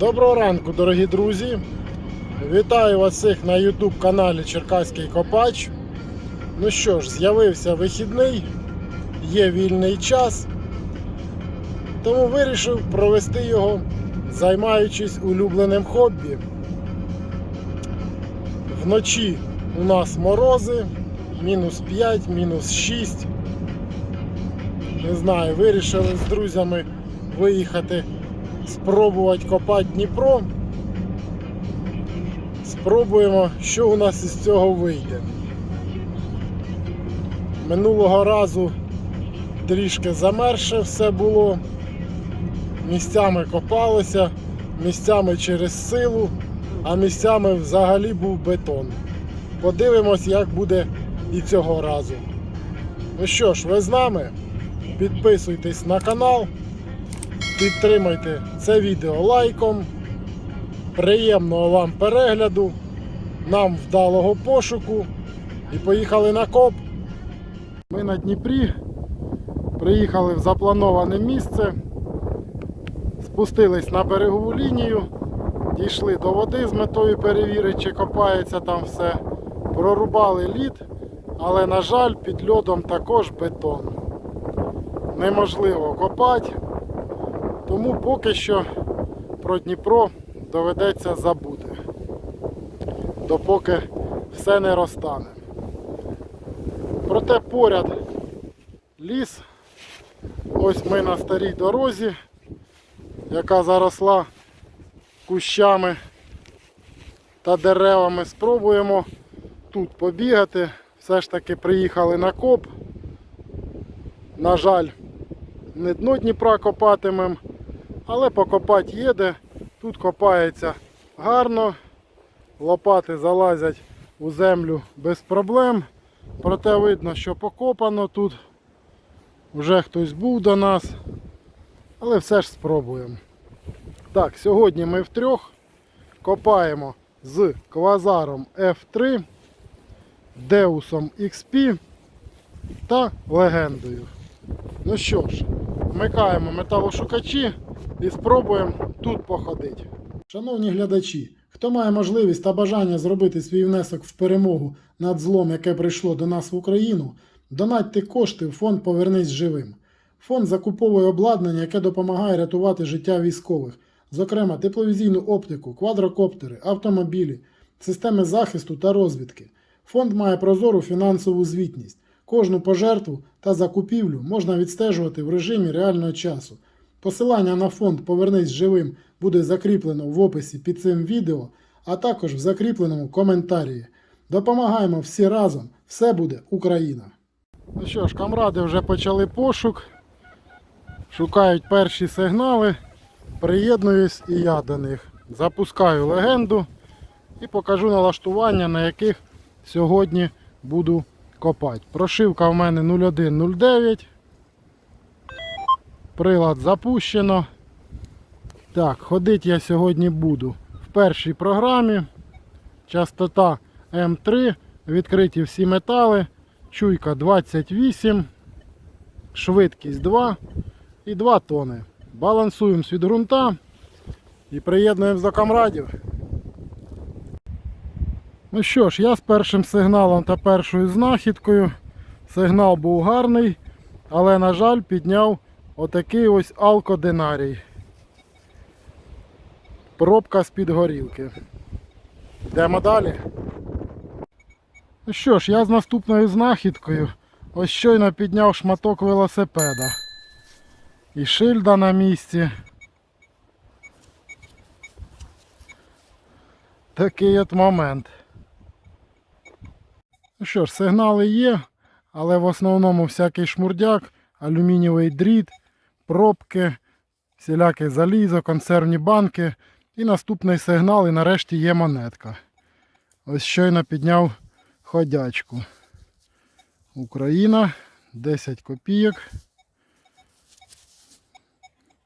Доброго ранку, дорогі друзі. Вітаю вас всіх на YouTube каналі Черкаський Копач. Ну що ж, з'явився вихідний, є вільний час, тому вирішив провести його, займаючись улюбленим хобі. Вночі у нас морози, мінус 5, мінус 6. Не знаю, вирішили з друзями виїхати спробувати копати Дніпро. Спробуємо, що у нас із цього вийде. Минулого разу трішки замерше все було. Місцями копалося, місцями через силу, а місцями взагалі був бетон. Подивимось, як буде і цього разу. Ну що ж, ви з нами? Підписуйтесь на канал. Підтримайте це відео лайком. Приємного вам перегляду, нам вдалого пошуку і поїхали на коп. Ми на Дніпрі приїхали в заплановане місце, спустились на берегову лінію, дійшли до води з метою перевірити, чи копається там все. Прорубали лід, але, на жаль, під льодом також бетон. Неможливо копати. Тому поки що про Дніпро доведеться забути, допоки все не розтане. Проте поряд ліс. Ось ми на старій дорозі, яка заросла кущами та деревами. Спробуємо тут побігати. Все ж таки приїхали на коп. На жаль, не дно Дніпра копатимем, але покопати є де. Тут копається гарно, лопати залазять у землю без проблем. Проте видно, що покопано тут. Вже хтось був до нас. Але все ж спробуємо. Так, сьогодні ми втрьох копаємо з квазаром F3, Деусом XP та легендою. Ну що ж, вмикаємо металошукачі і спробуємо тут походити. Шановні глядачі, хто має можливість та бажання зробити свій внесок в перемогу над злом, яке прийшло до нас в Україну, донатьте кошти в фонд Повернись живим. Фонд закуповує обладнання, яке допомагає рятувати життя військових, зокрема тепловізійну оптику, квадрокоптери, автомобілі, системи захисту та розвідки. Фонд має прозору фінансову звітність. Кожну пожертву та закупівлю можна відстежувати в режимі реального часу. Посилання на фонд Повернись живим буде закріплено в описі під цим відео, а також в закріпленому коментарі. Допомагаємо всі разом, все буде Україна! Ну що ж, камради вже почали пошук, шукають перші сигнали, приєднуюсь і я до них. Запускаю легенду і покажу налаштування, на яких сьогодні буду копати. Прошивка в мене 0109. Прилад запущено. Так, ходити я сьогодні буду в першій програмі. Частота М3, відкриті всі метали, чуйка 28, швидкість 2 і 2 тони. Балансуємо від ґрунта і приєднуємо до камрадів. Ну що ж, я з першим сигналом та першою знахідкою. Сигнал був гарний, але, на жаль, підняв отакий ось алкодинарій. Пробка з-під горілки. Йдемо далі. Ну що ж, я з наступною знахідкою ось щойно підняв шматок велосипеда. І шильда на місці. Такий от момент. Ну що ж, сигнали є, але в основному всякий шмурдяк, алюмінієвий дріт, пробки, всіляке залізо, консервні банки. І наступний сигнал, і нарешті є монетка. Ось щойно підняв ходячку. Україна 10 копійок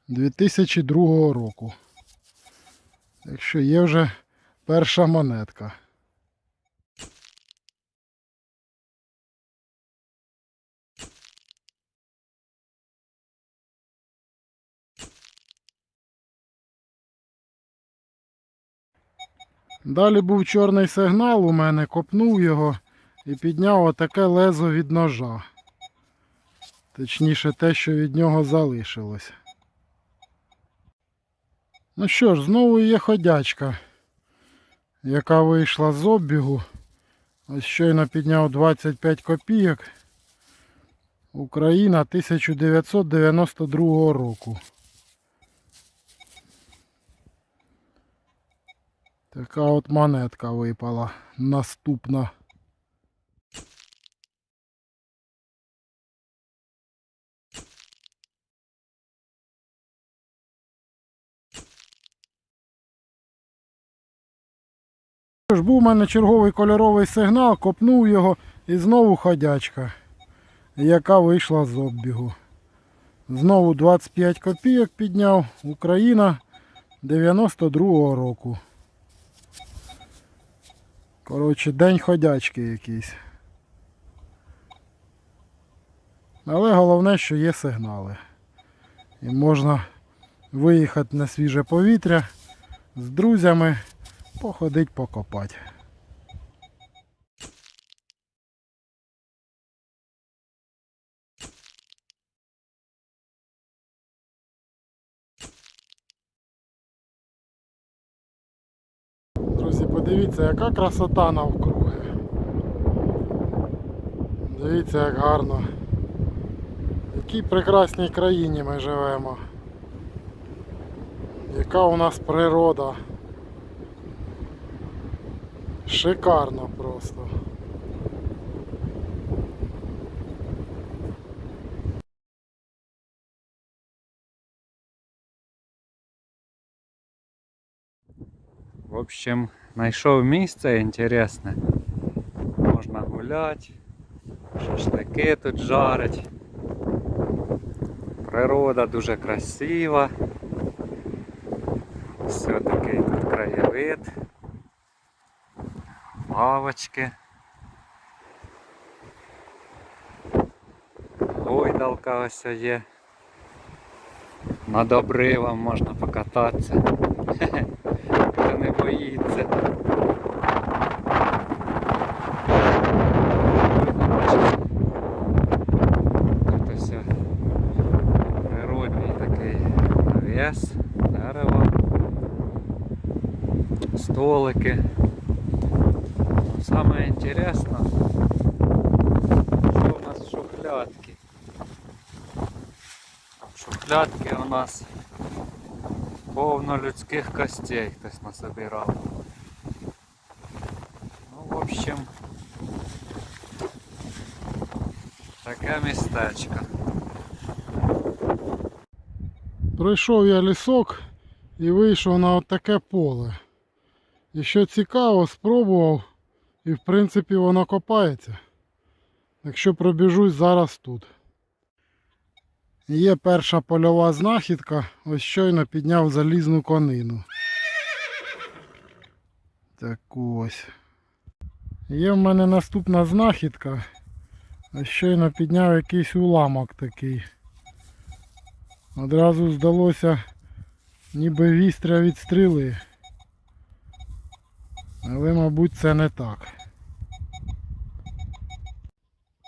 2002 року. Якщо є вже перша монетка. Далі був чорний сигнал у мене, копнув його і підняв отаке лезо від ножа. Точніше те, що від нього залишилось. Ну що ж, знову є ходячка, яка вийшла з оббігу. Ось щойно підняв 25 копійок. Україна 1992 року. Така от монетка випала. Наступна. Ж, був у мене черговий кольоровий сигнал, копнув його і знову ходячка, яка вийшла з оббігу. Знову 25 копійок підняв. Україна 92-го року. Коротше, день ходячки якийсь. Але головне, що є сигнали. І можна виїхати на свіже повітря з друзями, походить покопати. Друзі, подивіться, яка красота навкруги. Дивіться, як гарно. В якій прекрасній країні ми живемо. Яка у нас природа. Шикарно просто. В общем, знайшов місце інтересне. Можна гуляти, шашлики тут жарить. Природа дуже красива. Все такий тут краєвид. Лавочки. Гойдалка ось є. Над обривом можна покататися. Хто не боїться. Тут ось природний такий навіс, дерево, столики. Ну, Саме інтересно, що у нас шухлядки. Шухлядки у нас повно людських костей хтось насобирав. Ну, в общем, таке містечко. Пройшов я лісок і вийшов на от таке поле. І що цікаво, спробував і в принципі воно копається. Якщо пробіжусь зараз тут. Є перша польова знахідка, ось щойно підняв залізну конину. Так ось. Є в мене наступна знахідка. Ось щойно підняв якийсь уламок такий. Одразу здалося, ніби вістря від стріли. Але, мабуть, це не так.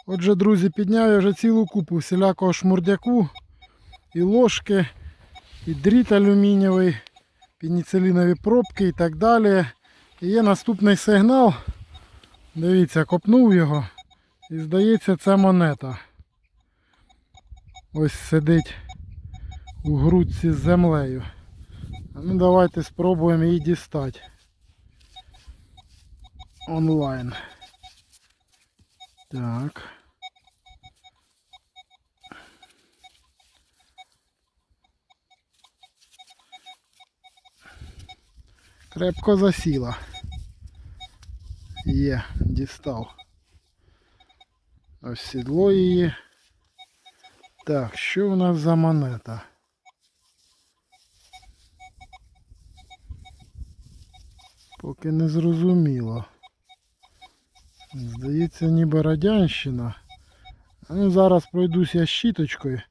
Отже, друзі, підняв я вже цілу купу всілякого шмурдяку, і ложки, і дріт алюмінієвий, пеніцилінові пробки і так далі. І є наступний сигнал. Дивіться, копнув його. І здається, це монета. Ось сидить у грудці з землею. Ну давайте спробуємо її дістати. Онлайн. Так. Крепко засіла. Є, дістав. Ось сідло її. Так, що у нас за монета? Поки не зрозуміло. Здається, ніби радянщина. Ну, зараз пройдусь я щіточкою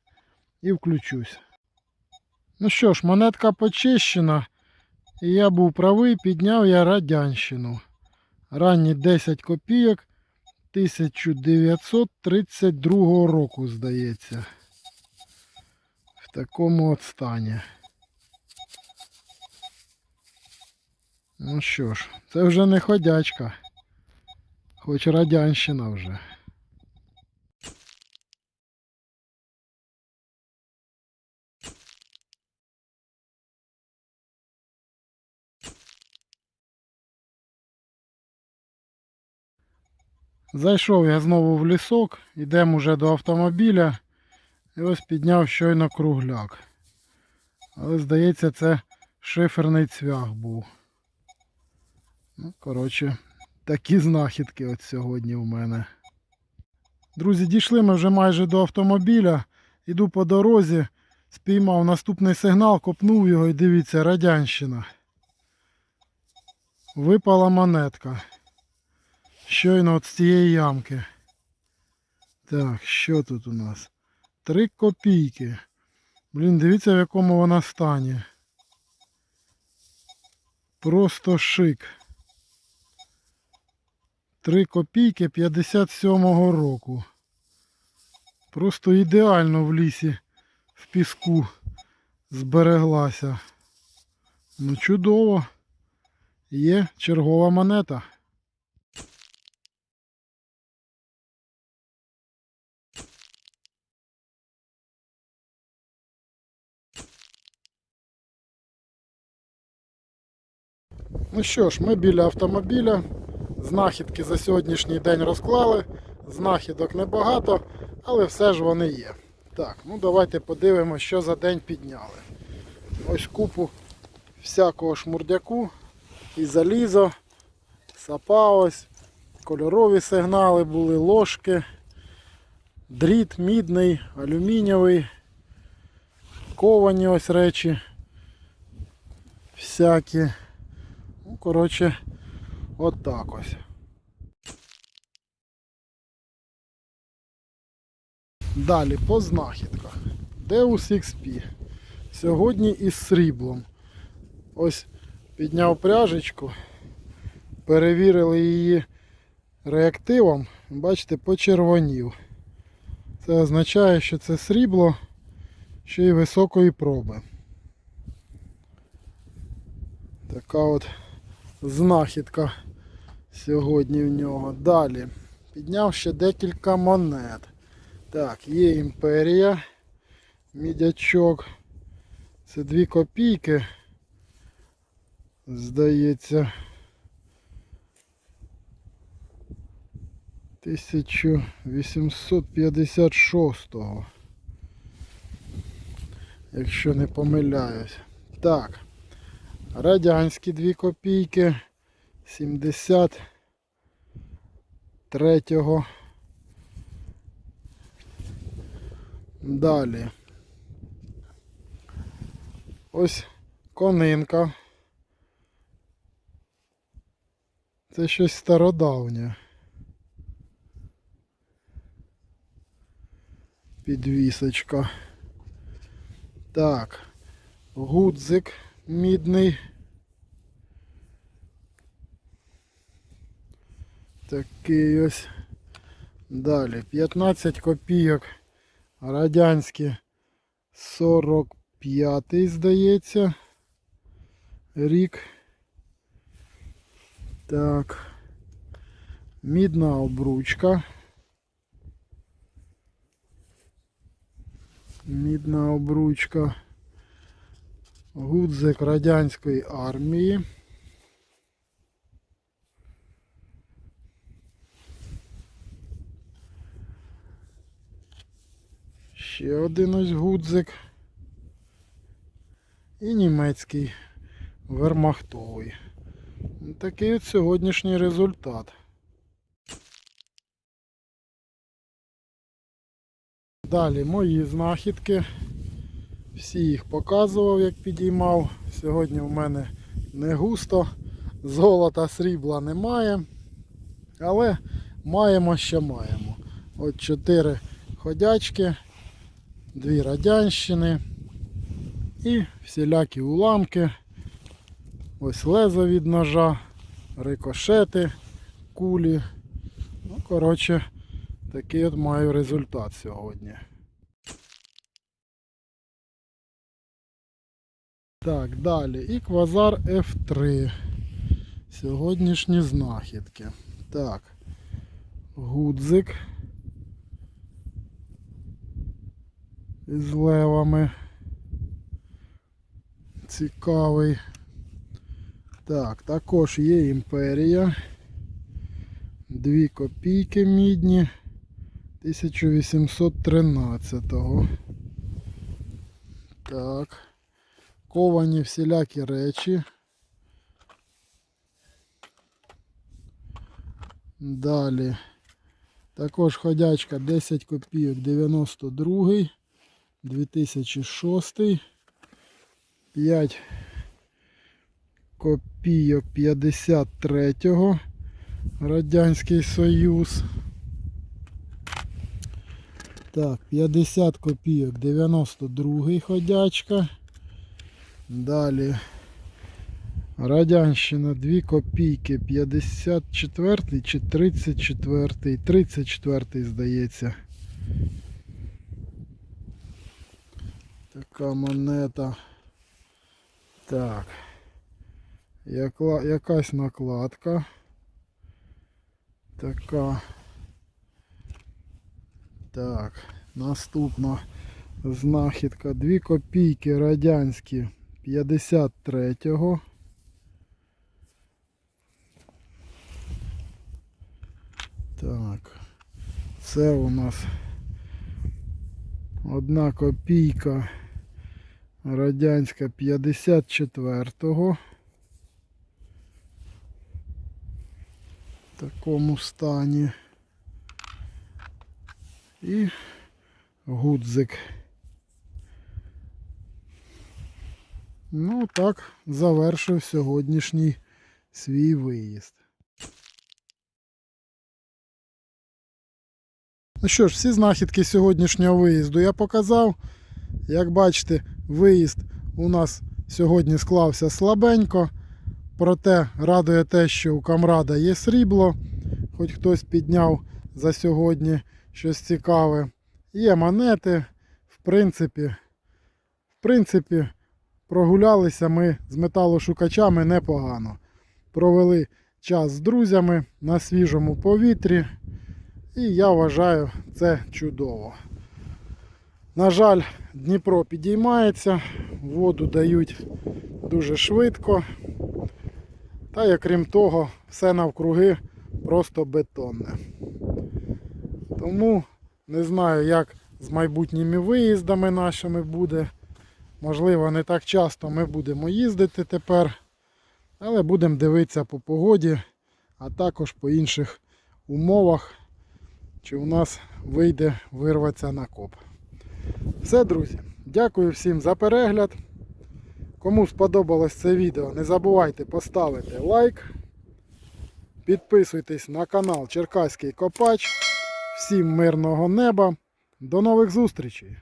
і включусь. Ну що ж, монетка почищена. І я був правий, підняв я Радянщину. Ранні 10 копійок 1932 року, здається. В такому от стані. Ну що ж, це вже не ходячка. Хоч радянщина вже. Зайшов я знову в лісок, йдемо вже до автомобіля. І ось підняв щойно кругляк. Але здається, це шиферний цвях був. Ну, коротше, такі знахідки от сьогодні в мене. Друзі, дійшли ми вже майже до автомобіля. Іду по дорозі, спіймав наступний сигнал, копнув його і дивіться, радянщина. Випала монетка. Щойно от з цієї ямки. Так, що тут у нас? Три копійки. Блін, дивіться в якому вона стані. Просто шик. Три копійки 57-го року. Просто ідеально в лісі в піску збереглася. Ну чудово. Є чергова монета. Ну що ж, ми біля автомобіля. Знахідки за сьогоднішній день розклали. Знахідок небагато, але все ж вони є. Так, ну давайте подивимося, що за день підняли. Ось купу всякого шмурдяку і залізо, сапа ось, кольорові сигнали були, ложки, дріт мідний, алюмінієвий, ковані ось речі. Всякі. Ну, коротше, от так ось. Далі по знахідках. Deus XP. Сьогодні із сріблом. Ось підняв пряжечку, перевірили її реактивом. Бачите, почервонів. Це означає, що це срібло ще й високої проби. Така от знахідка сьогодні в нього. Далі. Підняв ще декілька монет. Так, є імперія. Мідячок. Це 2 копійки. Здається. 1856-го. Якщо не помиляюсь. Так. Радянські 2 копійки 73-го. Далі. Ось конинка. Це щось стародавнє. Підвісочка. Так. Гудзик мідний. Такий ось. Далі. 15 копійок. Радянські 45 здається. Рік. Так. Мідна обручка. Мідна обручка. Гудзик радянської армії. Ще один ось гудзик. І німецький вермахтовий. Такий от сьогоднішній результат. Далі мої знахідки. Всі їх показував, як підіймав. Сьогодні в мене не густо, золота, срібла немає. Але маємо, що маємо. От чотири ходячки, дві радянщини і всілякі уламки. Ось лезо від ножа, рикошети, кулі. Ну, коротше, такий от маю результат сьогодні. Так, далі. І квазар F3. Сьогоднішні знахідки. Так. Гудзик. Із левами. Цікавий. Так, також є імперія. Дві копійки мідні 1813-го. Так. Ковані всілякі речі. Далі. Також ходячка 10 копійок 92 2006 5 копійок 53-го Радянський Союз. Так, 50 копійок 92 ходячка. Далі Радянщина 2 копійки 54 чи 34, 34 здається. Така монета. Так. Якла, якась накладка. Така. Так. Наступна знахідка. 2 копійки радянські 53-го. Так. Це у нас одна копійка радянська 54-го. В такому стані. І гудзик. Ну так, завершив сьогоднішній свій виїзд. Ну що ж, всі знахідки сьогоднішнього виїзду я показав. Як бачите, виїзд у нас сьогодні склався слабенько. Проте радує те, що у камрада є срібло. Хоч хтось підняв за сьогодні щось цікаве. Є монети. В принципі, в принципі, прогулялися ми з металошукачами непогано. Провели час з друзями на свіжому повітрі. І я вважаю це чудово. На жаль, Дніпро підіймається, воду дають дуже швидко. Та і крім того, все навкруги просто бетонне. Тому не знаю, як з майбутніми виїздами нашими буде. Можливо, не так часто ми будемо їздити тепер, але будемо дивитися по погоді, а також по інших умовах чи у нас вийде вирватися на коп. Все, друзі. Дякую всім за перегляд. Кому сподобалось це відео, не забувайте поставити лайк. Підписуйтесь на канал Черкаський Копач. Всім мирного неба. До нових зустрічей!